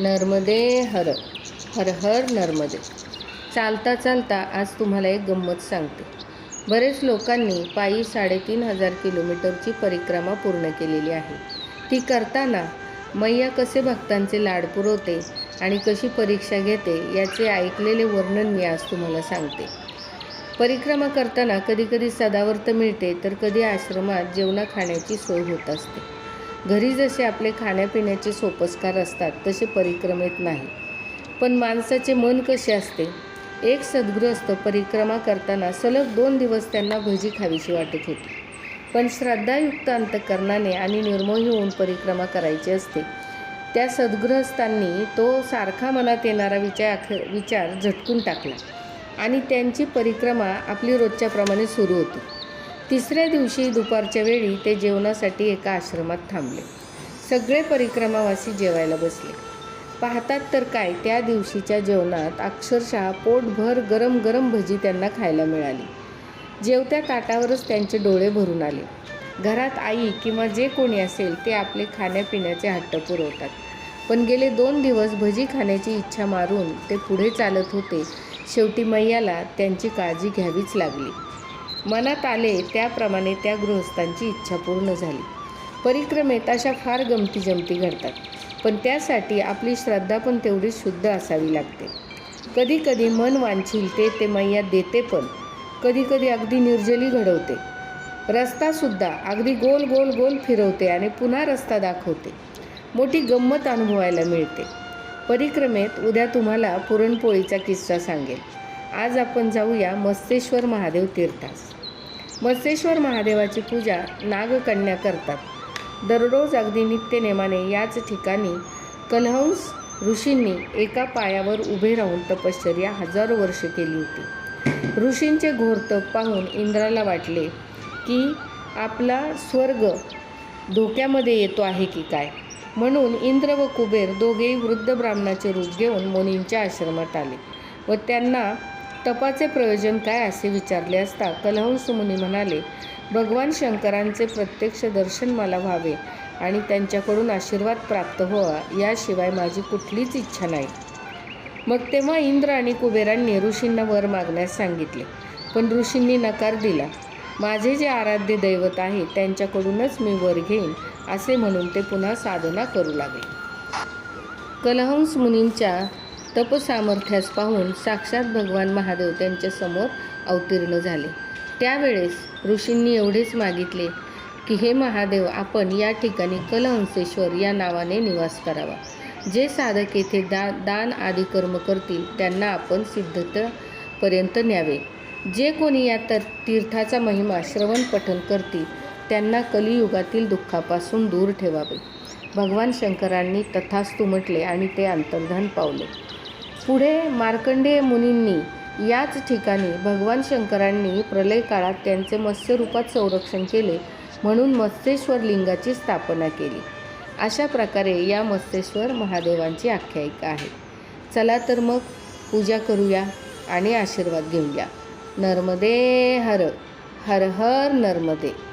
नर्मदे हर हर हर नर्मदे. चालता चालता आज तुम्हाला एक गंमत सांगते. बरेच लोकांनी पायी साडेतीन हजार किलोमीटरची परिक्रमा पूर्ण केलेली आहे. ती करताना मैया कसे भक्तांचे लाड पुरवते आणि कशी परीक्षा घेते याचे ऐकलेले वर्णन मी आज तुम्हाला सांगते. परिक्रमा करताना कधीकधी सदावर्त मिळते तर कधी आश्रमात जेवणा खाण्याची सोय होत असते. घरी जसे आपले खाण्यापिण्याचे सोपस्कार असतात तसे परिक्रमेत नाही. पण माणसाचे मन कसे असते? एक सद्गृहस्थ परिक्रमा करताना सलग दोन दिवस त्यांना भजी खावीशी वाटत होती. पण श्रद्धायुक्त अंतकरणाने आणि निर्मोही होऊन परिक्रमा करायची असते. त्या सद्गृहस्थांनी तो सारखा मनात येणारा विचार विचार झटकून टाकला आणि त्यांची परिक्रमा आपली रोजच्याप्रमाणे सुरू होती. तिसऱ्या दिवशी दुपारच्या वेळी ते जेवणासाठी एका आश्रमात थांबले. सगळे परिक्रमावासी जेवायला बसले. पाहतात तर काय त्या दिवशीच्या जेवणात अक्षरशः पोटभर गरम गरम भजी त्यांना खायला मिळाली. जेवत्या ताटावरच त्यांचे डोळे भरून आले. घरात आई किंवा जे कोणी असेल ते आपले खाण्यापिण्याचे हट्ट पुरवतात. पण गेले दोन दिवस भजी खाण्याची इच्छा मारून ते पुढे चालत होते. शेवटी मैयाला त्यांची काळजी घ्यावीच लागली. मनात आले त्याप्रमाणे त्या गृहस्थांची इच्छा पूर्ण झाली. परिक्रमेत अशा फार गमती जमती घडतात पण त्यासाठी आपली श्रद्धा पण तेवढी शुद्ध असावी लागते. कधी कधी मन वांछील ते ते मैया देते पण कधीकधी अगदी निर्जली घडवते. रस्तासुद्धा अगदी गोल गोल गोल फिरवते आणि पुन्हा रस्ता दाखवते. मोठी गंमत अनुभवायला मिळते. परिक्रमेत उद्या तुम्हाला पुरणपोळीचा किस्सा सांगेल आज आपण जाऊया मस्तेश्वर महादेव तीर्थास. मत्स्येश्वर महादेवाची पूजा नागकन्या करतात. दररोज अगदी नित्यनेमाने याच ठिकाणी कलहंस ऋषींनी एका पायावर उभे राहून तपश्चर्या हजारो वर्ष केली होती. ऋषींचे घोर तप पाहून इंद्राला वाटले की आपला स्वर्ग धोक्यामध्ये येतो आहे की काय? म्हणून इंद्र व कुबेर दोघेही वृद्ध ब्राह्मणाचे रूप घेऊन मुनींच्या आश्रमात आले व त्यांना तपाचे प्रयोजन काय असे विचारले असता कलहंस मुनी म्हणाले भगवान शंकरांचे प्रत्यक्ष दर्शन मला व्हावे आणि त्यांच्याकडून आशीर्वाद प्राप्त व्हावा याशिवाय माझी कुठलीच इच्छा नाही. मग तेव्हा इंद्र आणि कुबेरांनी ऋषींना वर मागण्यास सांगितले पण ऋषींनी नकार दिला माझे जे आराध्य दैवत आहे त्यांच्याकडूनच मी वर घेईन असे म्हणून ते पुन्हा साधना करू लागले. कलहंस मुनींच्या तपसामर्थ्यास पाहून साक्षात भगवान महादेव त्यांच्यासमोर अवतीर्ण झाले. त्यावेळेस ऋषींनी एवढेच मागितले की हे महादेव आपण या ठिकाणी कलहंसेश्वर या नावाने निवास करावा. जे साधक येथे दा दान आदी कर्म करतील त्यांना आपण सिद्धतेपर्यंत न्यावे. जे कोणी या तर तीर्थाचा महिमा श्रवण पठन करतील त्यांना कलियुगातील दुःखापासून दूर ठेवावे. भगवान शंकरांनी तथास्तु म्हटले आणि ते अंतर्धान पावले. पुढे मार्कंडेय मुनींनी याच ठिकाणी भगवान शंकरांनी प्रलय काळात त्यांचे मत्स्यरूपात संरक्षण केले म्हणून मत्स्येश्वर लिंगाची स्थापना केली. अशा प्रकारे या मत्स्येश्वर महादेवांची आख्यायिका आहे. चला तर मग पूजा करूया आणि आशीर्वाद घेऊया. नर्मदे हर हर हर नर्मदे.